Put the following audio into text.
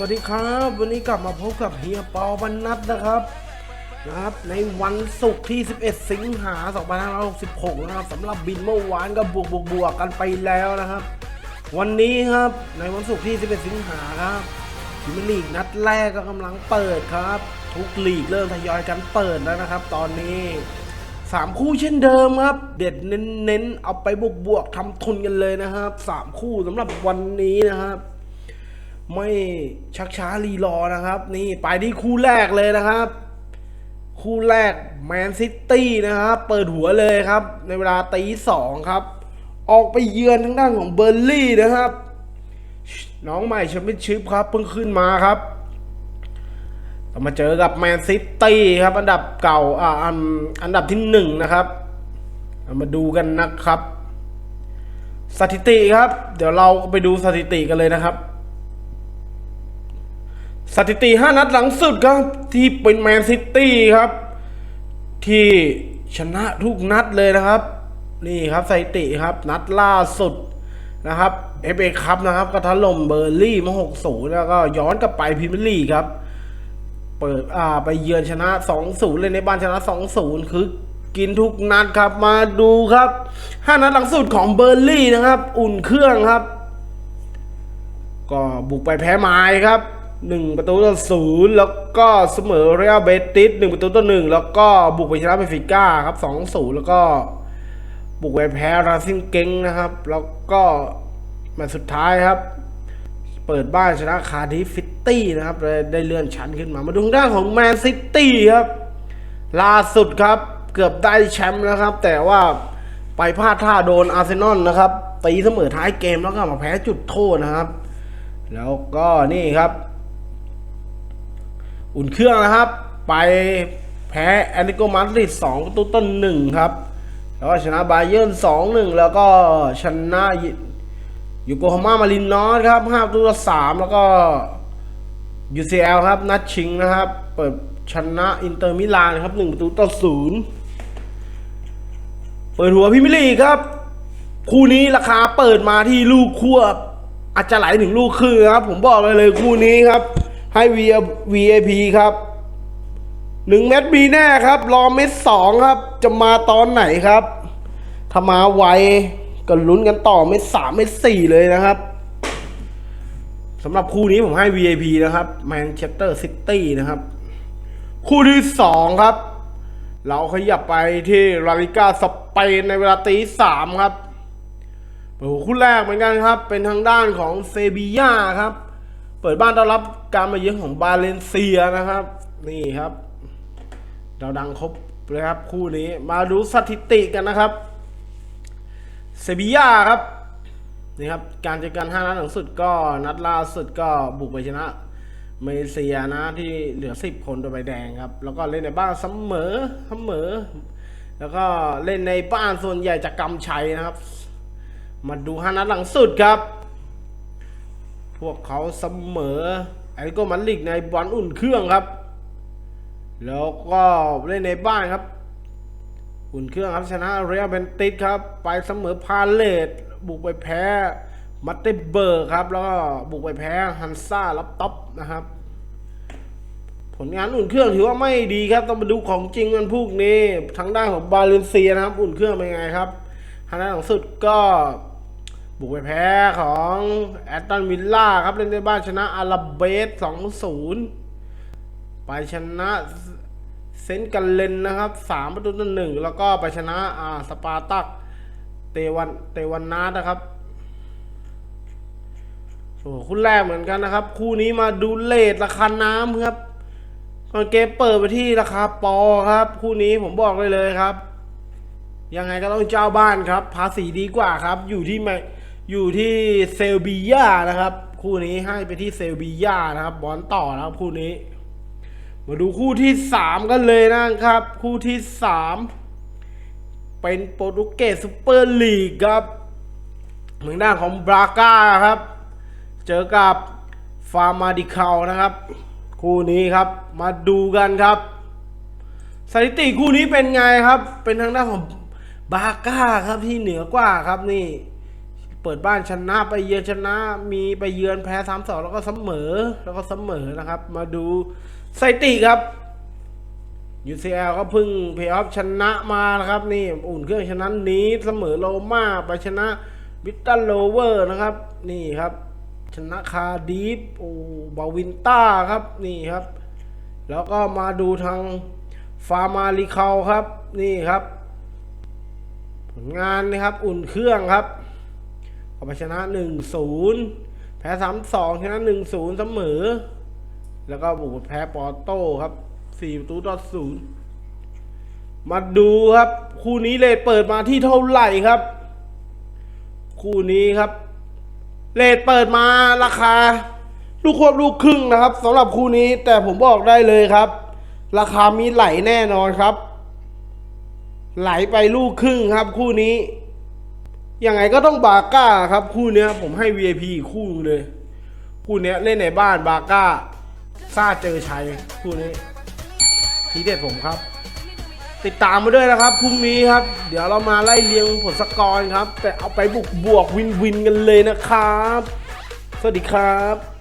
วัสดีครับ วันนี้กลับมาพบกับเฮียปอวันนัทนะครับนะครับ ในวันศุกร์ที่ 11 สิงหา2566 นะครับสำหรับบินเมื่อวานก็บวกบวกบวกกันไปแล้วนะครับ วันนี้ครับในวันศุกร์ที่ 11 สิงหาครับพรีมลีกนัดแรกก็กำลังเปิดครับ ทุกลีกเริ่มทยอยกันเปิดแล้วนะครับ ตอนนี้สามคู่เช่นเดิมครับ เด็ดเน้นๆเอาไปบวกบวกทำทุนกันเลยนะครับสามคู่สำหรับวันนี้นะครับ ไม่ชักช้ารีรอนะครับ นี่ไปที่คู่แรกเลยนะครับ คู่แรกแมนซิตี้นะครับเปิดหัวเลยครับ ในเวลาตีสองครับ ออกไปเยือนทางด้านของเบอร์ลี่นะครับ น้องใหม่แชมเปี้ยนชิพครับเพิ่งขึ้นมาครับต้อมาเจอกับแมนซิตี้ครับ อันดับเก่าอ่าอันอันดับที่หนึ่งนะครับเอามาดูกันนะครับ สถิติครับ เดี๋ยวเราไปดูสถิติกันเลยนะครับ สถิติ 5 นัดหลังสุดครับ ที่เป็นแมนซิตี้ครับ ที่ชนะทุกนัดเลยนะครับ นี่ครับสถิติครับ นัดล่าสุดนะครับเอฟเอคัพนะครับก็ถล่มเบอร์ลี่มา6-0แล้วก็ย้อนกลับไปพรีเมียร์ลีกครับ เปิดอ่าไปเยือนชนะ2-0เลยในบ้านชนะ2-0คือกินทุกนัดครับมาดูครับ5นัดหลังสุดของเบอร์ลี่นะครับ อุ่นเครื่องครับ ก็บุกไปแพ้ไม้ครับ หนึ่งประตูต่อศูนย์แล้วก็เสมอเรียลเบติสหนึ่งประตูต่อหนึ่งแล้วก็บุกไปชนะเบฟิก้าครับสองศูนย์แล้วก็บุกไปแพ้ราซิงเก้งนะครับ แล้วก็มตช์สุดท้ายครับ เปิดบ้านชนะคาร์ดิฟฟิตตี้นะครับ ได้เลื่อนชั้นขึ้นมา มาดูทางด้านของแมนซิตี้ครับ ล่าสุดครับ เกือบได้แชมป์แล้วครับ แต่ว่าไปพลาดท่าโดนอาร์เซนอลนะครับตีเสมอท้ายเกมแล้วก็มาแพ้จุดโทษนะครับ แล้วก็นี่ครับ อุ่นเครื่องนะครับ ไปแพ้แอตเลติโกมาดริดสองประตูต้นหนึ่งครับ แล้วก็ชนะบาเยิร์นสองหนึ่งแล้วก็ชนะยูโกฮาม่ามารินนอสครับห้าประตูต่อสามแล้วก็ UCL ครับ นัดชิงนะครับ เปิดชนะอินเตอร์มิลานครับหนึ่งประตูต่อศูนย์เปิดหัวพิมยร์ลีครับ คู่นี้ราคาเปิดมาที่ลูกควบอาจจะไหลถึงลูกครึ่งครับ ผมบอกเลยเลยคู่นี้ครับ ให้ VIP ครับหนึ่งเม็ดมีแน่ครับ รอเม็ดสองครับ จะมาตอนไหนครับ ถ้ามาไวก็ลุ้นกันต่อเม็ดสามเม็ดสี่เลยนะครับสำหรับคู่นี้ผมให้ VIP นะครับแมนเชสเตอร์ซิตี้นะครับ คู่ที่สองครับ เราขยับไปที่ลาลิกาสเปนในเวลาตีสามครับเปิดหัวคู่แรกเหมือนกันครับ เป็นทางด้านของเซบีย่าครับ เปิดบ้านต้อนรับการมาเยือนของบาเลนเซียนะครับ นี่ครับ เราดังครบเลยครับคู่นี้มาดูสถิติกันนะครับเซบียาครับนี่ครับการเจอกัน5นัดหลังสุดก็นัดล่าสุดก็บุกไปชนะเมเซียนะที่เหลือ 10 คนโดยใบแดงครับ แล้วก็เล่นในบ้านเสมอเสมอ แล้วก็เล่นในบ้านส่วนใหญ่จะกำชัยนะครับ มาดูฮานัดหลังสุดครับ พวกเขาเสมอไอ้ก็มันลิกในบอลอุ่นเครื่องครับ แล้วก็เล่นในบ้านครับ อุ่นเครื่องครับชนะเรียลเบนติสครับ ไปเสมอพาเลตบุกไปแพ้มัตเตเบิร์ครับ แล้วก็บุกไปแพ้ฮันซ่าลับต็อปนะครับ ผลงานอุ่นเครื่องถือว่าไม่ดีครับ ต้องมาดูของจริงกันพวกนี้ ทางด้านของบาเลนเซียนะครับ อุ่นเครื่องเป็นไงครับทางด้านของสุดก็ บุกไปแพ้ของแอตตันวิลล่าครับเล่นในบ้านชนะอาราเบส2-0ไปชนะเซนต์กันเลนนะครับ3ประตูต่อหนึ่งแล้วก็ไปชนะอ่าสปาตักเตวันเตวันนาสนะครับโอ้โหคู่แรกเหมือนกันนะครับ คู่นี้มาดูเลทราคาน้ำครับก่อนเกมเปิดไปที่ราคาปอครับ คู่นี้ผมบอกเลยเลยครับ ยังไงก็ต้องเจ้าบ้านครับ ภาษีดีกว่าครับ อยู่ที่ไม่ อยู่ที่เซลบียานะครับ คู่นี้ให้ไปที่เซลบียานะครับ บอลต่อนะครับคู่นี้ มาดูคู่ที่สามกันเลยนะครับ คู่ที่สามเป็นโปรตุเกสซูเปอร์ลีกครับเหมือนด้านของบราก้าครับ เจอกับฟาร์มาดิคานะครับ คู่นี้ครับมาดูกันครับสถิติคู่นี้เป็นไงครับ เป็นทางด้านของบาก้าครับที่เหนือกว่าครับนี่ เปิดบ้านชนะไปเยือนชนะ มีไปเยือนแพ้สามสองแล้วก็เสมอแล้วก็เสมอนะครับ มาดูสถิติครับ UCL ก็เพิ่งเพย์ออฟชนะมานะครับ นี่อุ่นเครื่องชนะนี้เสมอโรม่าไปชนะวิตเตันโลเวอร์นะครับ นี่ครับ ชนะคาร์ดีฟโอ้บาวินต้าครับนี่ครับ แล้วก็มาดูทางฟาร์มาริเคาครับ นี่ครับ ผลงานนะครับ อุ่นเครื่องครับ เอาไปชนะ1-0แพ้3-2ชนะ1-0เสมอ แล้วก็บุกแพ้ปอร์โต้ครับ4ประตูต่อ0มาดูครับ คู่นี้เลทเปิดมาที่เท่าไหร่ครับ คู่นี้ครับ เลทเปิดมาราคา ลูกควบลูกครึ่งนะครับสำหรับคู่นี้แต่ผมบอกได้เลยครับ ราคามีไหลแน่นอนครับ ไหลไปลูกครึ่งครับคู่นี้ ยังไงก็ต้องบาก้าครับ คู่เนี้ยผมให้ VIP อีกคู่เลย คู่เนี้ยเล่นในบ้านบาก้าซาเจอชัยคู่นี้ทีเด็ดผมครับ ติดตามมาด้วยนะครับพรุ่งนี้ครับ เดี๋ยวเรามาไล่เรียงผลสกอร์ครับ แต่เอาไปบุกบวกวินวินกันเลยนะครับ สวัสดีครับ